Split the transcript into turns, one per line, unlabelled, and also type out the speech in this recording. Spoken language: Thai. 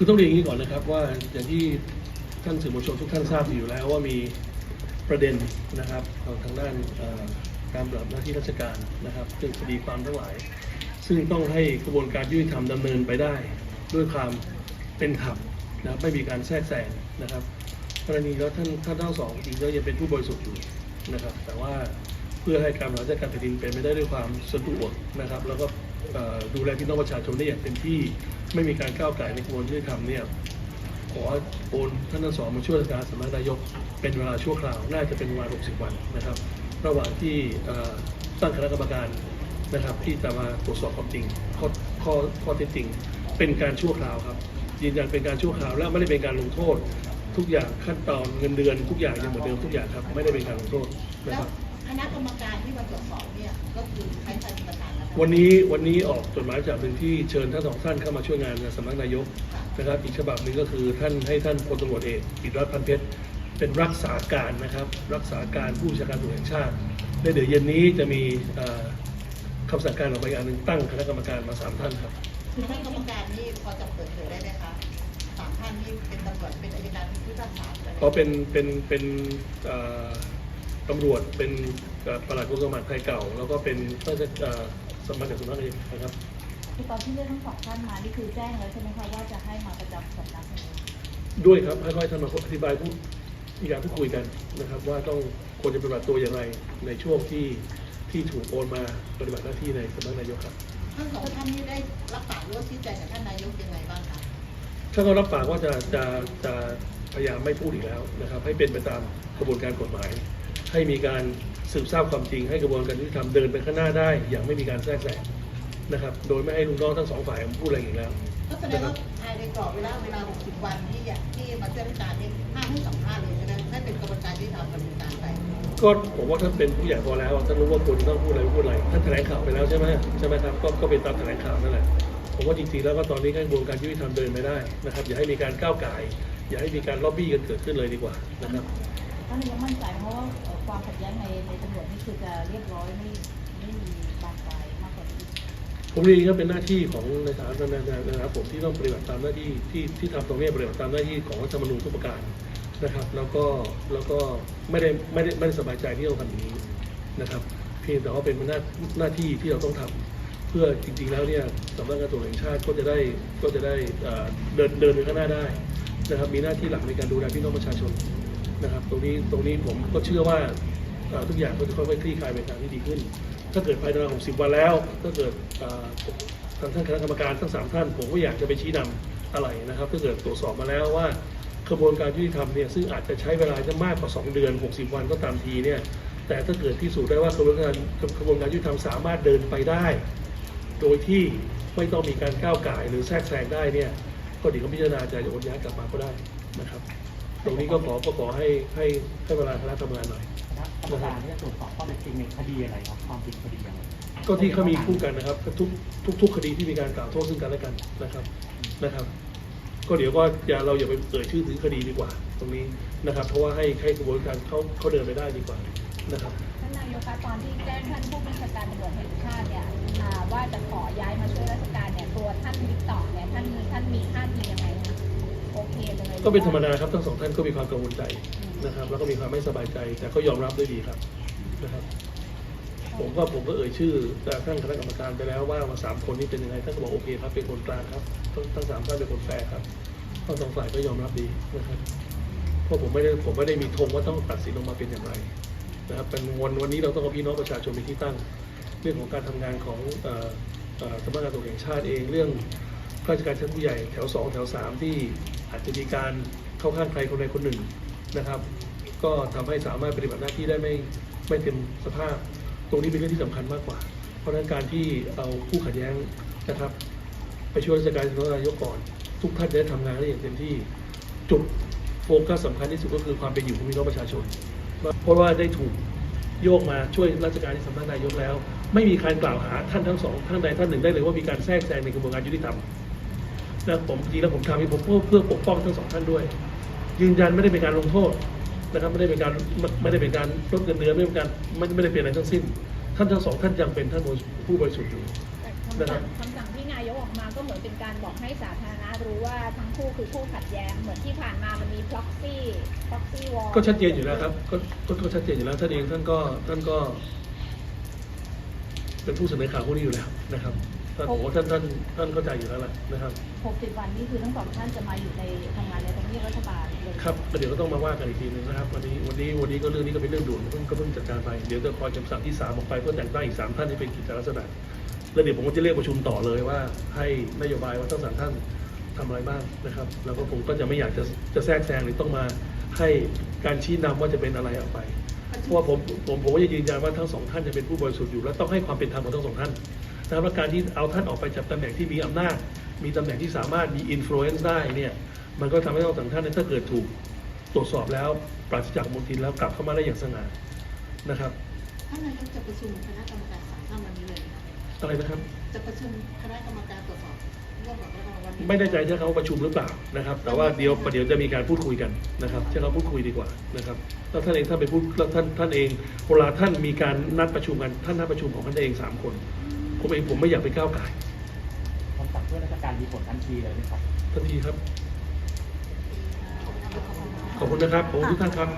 คือต้องเรียนอย่างนี้ก่อนนะครับว่าอย่างที่ท่านสื่อมวลชนทุกท่านทราบอยู่แล้วว่ามีประเด็นนะครับของทางด้านการปฏิบัติหน้าที่ราชการนะครับเรื่องคดีความทั้งหลาย ซึ่งต้องให้กระบวนการยุติธรรมดำเนินไปได้ ด้วยความเป็นธรรมนะครับไม่มีการแทรกแซงนะครับกรณีแล้วท่านท่านทั้งสองจริงๆก็ยังเป็นผู้บริสุทธิ์อยู่นะครับ แต่ว่า พื่อให้การบริหารราชการแผ่นดินเป็นไปได้ด้วยความสะดวกนะครับ แล้วก็ดูแลพี่น้องประชาชนได้อย่างเต็มที่ไม่มีการก้าวไก่ในกระบวนการยุติธรรมเนี่ยขอโอนท่านทั้งสองมาช่วยราชการสำนักนายกเป็นเวลาชั่วคราวน่าจะเป็นวลา60 วันนะครับ ระหว่างที่ตั้งคณะกรรมการนะครับ ที่จะมาตรวจสอบความจริงข้อข้อข้อเท็จจริง เป็นการชั่วคราวครับยืนยันเป็นการชั่วคราวและไม่ได้เป็นการลงโทษ ทุกอย่างขั้นตอนเงินเดือน ทุกอย่างยังเหมือนเดิมทุกอย่างครับไม่ได้เป็นการลงโทษนะครับ
คณะกรรมการที่มาตรวจสอบเนี่ยก็คือใครใครเป็นประธานนะคะ
วันนี้วันนี้ออกจดหมายจากเป็นที่เชิญทั้งสองท่านเข้ามาช่วยงานในสำนักนายกนะครับอีกฉบับหนึ่งก็คือท่านให้ท่านพลตำรวจเอกอิรัตน์พันเพชรเป็นรักษาการนะครับ รักษาการผู้บัญชาการตำรวจแห่งชาติและเดี๋ยวเย็นนี้จะมีเอ่อคำสั่งการออกไปอันหนึ่งตั้งคณะกรรมการมาสามท่านครับ
คือคณะกรรมการนี่พอจะเปิดเผยได้ไหมคะสามท่านนี่เป็นตำรวจเป็นอัยการเป็นผู้พิพากษาหรืออะไร
เพราะเป็นเป็นเป็นเอ่อ ตำรวจเป็นเอ่อปลัดกระทรวงมหาดไทยเก่า แล้วก็เป็นข้าราชการสมัครจากสำนักนายกนะครับ
คือตอนที่เรียกทั้งสองท่านมานี่คือแจ้งแล้วใช่ไหมคะว่าจะให้มาประจำสำนักนี้
ด้วยครับค่อยๆท่านมาอธิบายพูดมีการพูดคุยกันนะครับ ว่าต้องควรจะปฏิบัติตัวอย่างไรในช่วงที่ที่ถูกโอนมาปฏิบัติหน้าที่ในสำนักนายกครับ
ทั้งสองท่านนี่ได้รับปากหรือว่าชี้แจงกับท่านนายกยังไงบ้างคะ
ถ้าเขารับปากว่าจะจะจะพยายามไม่พูดอีกแล้วนะครับ ให้เป็นไปตามกระบวนการกฎหมาย ให้มีการสืบทราบความจริงให้กระบวนการยุติธรรมเดินไปข้างหน้าได้ อย่างไม่มีการแทรกแซงนะครับ โดยไม่ให้ลูกน้องทั้งสองฝ่ายพูดอะไรอีกแล้ว
ก็แสดงว่าภายในกรอบเวลาเวลา 60 วันที่อยากที่มาช่วยราชการนี่ห้ามให้สัมภาษณ์เลยใช่ไหมนั่นเป็นกระบวนการที่ทำกระบวนการไป
ก็ผมว่าท่านเป็นผู้ใหญ่พอแล้วท่านรู้ว่าควรจะต้องพูดอะไรไม่พูดอะไรท่านแถลงข่าวไปแล้วใช่ไหมใช่ไหมครับก็ก็เป็นตามแถลงข่าวนั่นแหละผมว่าจริงๆแล้วก็ตอนนี้กระบวนการยุติธรรมเดินไม่ได้นะครับ อย่าให้มีการก้าวไก่ายอย่าให้มีการล็อบบี้กันเกิดขึ้นเลยดีกว่านะครับ
ท่านยังมั่นใจเพราะว่าเอ่อ ความขัดแย้งในในตำรวจนี่คือจะเรียบร้อยไม่ไม่มีบานปลายมากกว่านี้
ผมเรียนก็เป็นหน้าที่ของในฐานะนะครับผมที่ต้องปฏิบัติตามหน้าที่ที่ที่ทำตรงนี้ปฏิบัติตามหน้าที่ของรัฐธรรมนูญทุกประการนะครับ แล้วก็แล้วก็ไม่ได้ไม่ได้ไม่ได้สบายใจที่ต้องทำอย่างนี้นะครับ เพียงแต่ว่าเป็นหน้าหน้าที่ที่เราต้องทำเพื่อจริงๆแล้วเนี่ยสำนักงานตรวจแห่งชาติก็จะได้ก็จะได้เอ่อเดินเดินไปข้างหน้าได้นะครับมีหน้าที่หลักในการดูแลพี่น้องประชาชน นะครับตรงนี้ตรงนี้ผมก็เชื่อว่าทุกอย่างก็จะค่อยๆคลี่คลายไปทางที่ดีขึ้น ถ้าเกิดภายในเวลา60 วันแล้วถ้าเกิดทางท่านคณะกรรมการทั้งสามท่าน ผมก็อยากจะไปชี้นำอะไรนะครับถ้าเกิดตรวจสอบมาแล้วว่ากระบวนการยุติธรรมเนี่ยซึ่งอาจจะใช้เวลาจะมากกว่า 2 เดือน 60 วันก็ตามทีเนี่ยแต่ถ้าเกิดพิสูจน์ได้ว่ากระบวนการกระบวนการยุติธรรมสามารถเดินไปได้ โดยที่ไม่ต้องมีการก้าวไก่หรือแทรกแซงได้เนี่ยก็เดี๋ยวก็พิจารณาจะโอนย้ายกลับมาก็ได้นะครับ ตรงนี้ก็ขอก็ขอให้ให้ให้เวลาคณะทำงานหน่อย
คณะกรรมการที่จะตรวจสอบข้อเท็จจริงในคดีอะไรครับความผิดคดีอะไร
ก็ที่เขามีคู่กันนะครับทุกทุกทุกคดีที่มีการกล่าวโทษซึ่งกันและกันนะครับนะครับ ก็เดี๋ยวก็อย่าเราอย่าไปเอ่ยชื่อถึงคดีดีกว่า ตรงนี้นะครับ เพราะว่าให้ให้กระบวนการเขาเขาเดินไปได้ดีกว่านะครับ
ท่านนายกคะตอนที่แจ้งท่านผู้บัญชาการตำรวจแห่งชาติเนี่ยอ่าว่าจะขอย้ายมาช่วยราชการเนี่ยตัวท่านบิ๊กต่อเนี่ยท่านท่านมีท่าทียังไงคะโอเคเลย
ก็เป็นธรรมดาครับทั้งสองท่านก็มีความกังวลใจนะครับ แล้วก็มีความไม่สบายใจ แต่ก็ยอมรับด้วยดีครับนะครับ ผมก็ผมก็เอ่ยชื่อท่านคณะกรรมการไปแล้วว่ามาสามคนนี้เป็นยังไงท่านก็บอกโอเคครับเป็นคนกลางครับทั้งทั้งสามท่านเป็นคนแฟร์ครับทั้งสองฝ่ายก็ยอมรับดีนะครับเพราะผมไม่ได้ผมไม่ได้มีธงว่าต้องตัดสินออกมาเป็นอย่างไรนะครับเป็นวันวันนี้เราต้องเอาพี่น้องประชาชนเป็นที่ตั้ง เรื่องของการทำงานของอ่อเอ่อสำนักงานตำรวจแห่งชาติเองเรื่อง ข้าราชการชั้นผู้ใหญ่แถวสองแถวสามที่อาจจะมีการเข้าข้างใครคนใดคนหนึ่งนะครับ ก็ทำให้สามารถปฏิบัติหน้าที่ได้ไม่ไม่เต็มสภาพ ตรงนี้เป็นเรื่องที่สำคัญมากกว่า เพราะฉะนั้นการที่เอาผู้ขัดแย้งนะครับ ไปช่วยราชการสำนักนายกก่อน ทุกท่านได้ทำงานได้อย่างเต็มที่จุดโฟกัสสำคัญที่สุดก็คือความเป็นอยู่ของพี่น้องประชาชน เพราะว่าได้ถูกโยกมาช่วยราชการที่สำนักนายกแล้ว ไม่มีการกล่าวหาท่านทั้งสองท่านใดท่านหนึ่งได้เลยว่ามีการแทรกแซงในกระบวนการยุติธรรม นะผมจริงๆแล้วผมทำให้ผมเพื่อเพื่อปกป้องทั้งสองท่านด้วย ยืนยันไม่ได้เป็นการลงโทษนะครับไม่ได้เป็นการไม่ไม่ได้เป็นการลดเงินเดือนไม่ได้เป็นการไม่ไม่ได้เป็นอะไรทั้งสิ้น ท่านทั้งสองท่านยังเป็นท่านผู้บริสุทธิ์อยู่
แต่คำสั่งคำสั่งที่นายกออกมาก็เหมือนเป็นการบอกให้สาธารณะรู้ว่าทั้งคู่คือคู่ขัดแย้งเหมือนที่ผ่านมามันมี proxy proxy war
ก็ชัดเจนอยู่แล้วครับก็ก็ก็ชัดเจนอยู่แล้วท่านเองท่านก็ท่านก็ เป็นผู้เสนอข่าวพวกนี้อยู่แล้วนะครับ ท่านผมว่าท่านท่านท่านเข้าใจอยู่แล้วแหละนะครับ
60 วันนี้คือทั้งสองท่านจะมาอยู่ในทำงานในทำเนียบรัฐบาลเลย
ครับก็เดี๋ยวก็ต้องมาว่ากันอีกทีหนึงนะครับวันนี้วันนี้วันนี้ก็เรื่องนี้ก็เป็นเรื่องด่วนเพิ่งก็เพิ่งจัดการไปเดี๋ยวจะคอยคำสั่งที่สามออกไปเพื่อแต่งตั้งอีกสามท่านที่เป็นกิจลักษณะแล้วเดี๋ยวผมก็จะเรียกประชุมต่อเลยว่า ให้นโยบายว่าทั้งสามท่านทำอะไรบ้างนะครับ แล้วก็ผมก็จะไม่อยากจะจะแทรกแซงหรือต้องมาให้การชี้นำว่าจะเป็นอะไรออกไปเพราะว่าผมผมผมก็จะยืนยันว่าทั้งสองท่านจะเป็นผู้บริสุทธิ์อยู่ และต้องให้ความเป็นธรรมกับทั้งสองท่าน นะครับและการที่เอาท่านออกไปจากตำแหน่งที่มีอำนาจ มีตำแหน่งที่สามารถมีอิมโฟเอนซ์ได้เนี่ยมันก็ทำให้ทั้งสองท่านเนี่ยถ้าเกิดถูกตรวจสอบแล้วปราศจากมลทินแล้วกลับเข้ามาได้อย่างสง่านะครับ
ท่านนายกจะประชุมคณะกรรมการสามท่านวันนี้เลยนะคะ
อะไรนะครับ
จะประชุมคณะกรรมการตรวจสอบร่วมกับรัฐบาลวันนี้
ไม่แน่ใจใช่เขาประชุมหรือเปล่านะครับ แต่ว่าเดี๋ยวประเดี๋ยวจะมีการพูดคุยกันนะครับใช่เขาพูดคุยดีกว่านะครับแล้วท่านเองท่านไปพูดแล้วท่านท่านเองเวลาท่านมีการนัดประชุมกันท่านนัดประชุมของท่านเองสามคน ผมเองผมไม่อยากไปก้าวไก่าย
คำสั่งช่วยราชการมีผลทันทีเลยไหมครับ
ทันทีครับ ขอบคุณนะครับ ขอบคุณทุกท่านครับ